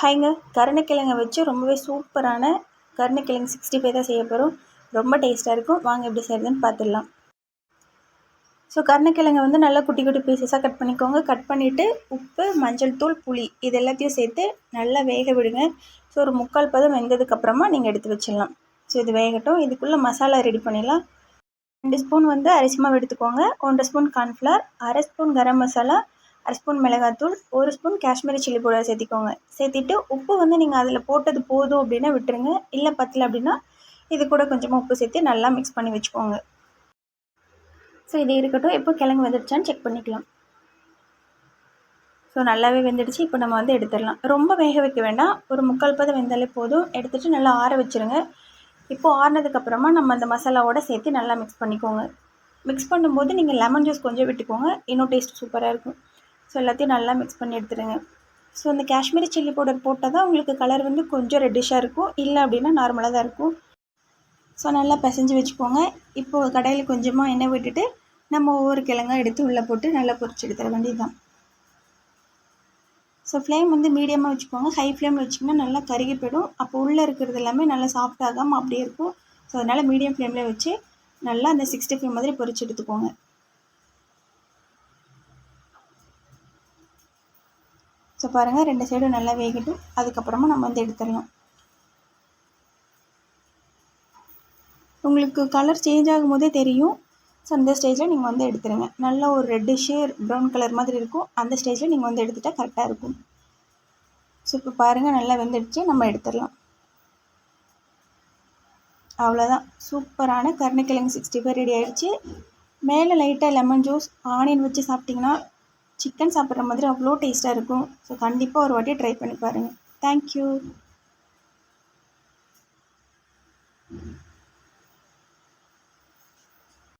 ஹாய்ங்க. கருணக்கிழங்க வச்சு ரொம்பவே சூப்பரான கருணக்கிழங்கு சிக்ஸ்டி ஃபைவ் தான் செய்ய போகிறோம் ரொம்ப டேஸ்ட்டாக இருக்கும். வாங்க எப்படி செய்கிறதுன்னு பார்த்துடலாம் ஸோ கருணக்கிழங்க வந்து நல்லா குட்டி குட்டி பீசஸாக கட் பண்ணிக்கோங்க. கட் பண்ணிவிட்டு உப்பு மஞ்சள் தூள் புளி இது எல்லாத்தையும் சேர்த்து நல்லா வேக விடுங்க. ஸோ ஒரு முக்கால் பதம் வெந்ததுக்கப்புறமா நீங்கள் எடுத்து வச்சிடலாம். ஸோ இது வேகட்டும். இதுக்குள்ளே மசாலா ரெடி பண்ணிடலாம். ரெண்டு ஸ்பூன் வந்து அரிசி மாவு எடுத்துக்கோங்க. ஒன்றரை ஸ்பூன் கார்ன்ஃப்ளவர் அரை ஸ்பூன் கரம் மசாலா அரை ஸ்பூன் மிளகாத்தூள் ஒரு ஸ்பூன் காஷ்மீரி சில்லி பவுடர் சேர்த்திக்கோங்க. சேர்த்திட்டு உப்பு வந்து நீங்கள் அதில் போட்டது போதும் அப்படின்னா விட்டுருங்க. இல்லை பத்தலை அப்படின்னா இது கூட கொஞ்சமாக உப்பு சேர்த்து நல்லா மிக்ஸ் பண்ணி வச்சுக்கோங்க. ஸோ இது இருக்கட்டும். எப்போ கிழங்கு வெந்துடுச்சான்னு செக் பண்ணிக்கலாம். ஸோ நல்லாவே வெந்துடுச்சு. இப்போ நம்ம வந்து எடுத்துடலாம். ரொம்ப வேக வைக்க வேண்டாம். ஒரு முக்கால் பதம் வெந்தாலே போதும். எடுத்துகிட்டு நல்லா ஆற வச்சுருங்க. இப்போது ஆறினதுக்கப்புறமா நம்ம அந்த மசாலாவோடு சேர்த்து நல்லா மிக்ஸ் பண்ணிக்கோங்க. மிக்ஸ் பண்ணும்போது நீங்கள் லெமன் ஜூஸ் கொஞ்சம் விட்டுக்கோங்க. இன்னும் டேஸ்ட் சூப்பராக இருக்கும். ஸோ எல்லாத்தையும் நல்லா மிக்ஸ் பண்ணி எடுத்துருங்க. ஸோ இந்த காஷ்மீரி சில்லி பவுடர் போட்டால் தான் உங்களுக்கு கலர் வந்து கொஞ்சம் ரெட்டிஷாக இருக்கும். இல்லை அப்படின்னா நார்மலாக தான் இருக்கும். ஸோ நல்லா பிசைஞ்சு வச்சுக்கோங்க. இப்போது கடையில் கொஞ்சமாக எண்ணெய் விட்டுட்டு நம்ம ஒவ்வொரு கிழங்காக எடுத்து உள்ளே போட்டு நல்லா பொரிச்சு எடுத்துட வேண்டியது தான் ஸோ ஃப்ளேம் வந்து மீடியமாக வச்சுக்கோங்க. ஹை ஃப்ளேமில் வச்சிங்கன்னா நல்லா கருகி போயிடும். அப்போ உள்ளே இருக்கிறது எல்லாமே நல்லா சாஃப்ட் ஆகாமல் அப்படியே இருக்கும். ஸோ அதனால் மீடியம் ஃப்ளேமில் வச்சு நல்லா அந்த சிக்ஸ்டி ஃபைவ் மாதிரி பொரிச்சு எடுத்துக்கோங்க. ஸோ பாருங்கள் ரெண்டு சைடும் நல்லா வேகட்டும். அதுக்கப்புறமா நம்ம வந்து எடுத்துடலாம். உங்களுக்கு கலர் சேஞ்ச் ஆகும்போதே தெரியும். ஸோ அந்த ஸ்டேஜில் நீங்கள் வந்து எடுத்துருங்க. நல்ல ஒரு ரெட்டிஷு ப்ரௌன் கலர் மாதிரி இருக்கும். அந்த ஸ்டேஜில் நீங்கள் வந்து எடுத்துட்டால் கரெக்டாக இருக்கும். ஸோ இப்போ பாருங்கள் நல்லா வெந்துடுச்சு. நம்ம எடுத்துடலாம். அவ்வளோதான் சூப்பரான கருணக்கிழங்கு சிக்ஸ்டி ஃபைவ் ரெடி ஆகிடுச்சு மேலே லைட்டாக லெமன் ஜூஸ் ஆனியன் வச்சு சாப்பிட்டிங்கன்னா சிக்கன் சாப்பிட்ற மாதிரி அவ்வளோ டேஸ்ட்டாக இருக்கும். ஸோ கண்டிப்பாக ஒரு வாட்டி ட்ரை பண்ணி பாருங்கள் தேங்க்யூ